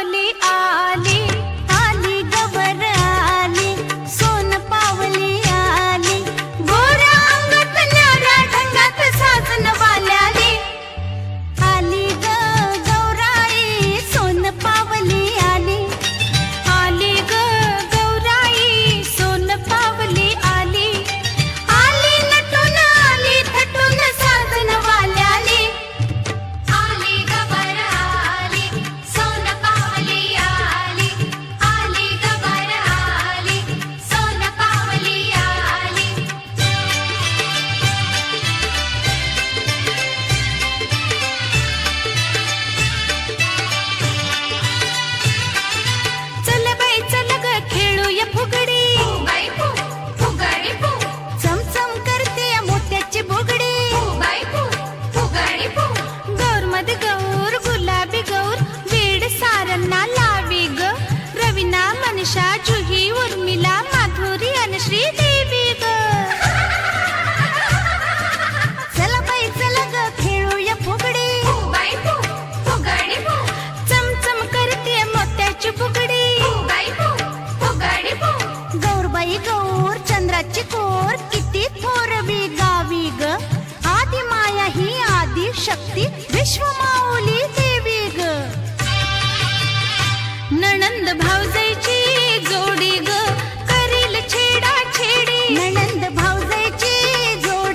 आवले आ गौर चंद्राची कोर किती गावी ग. आदि माया आदि शक्ती विश्व माऊली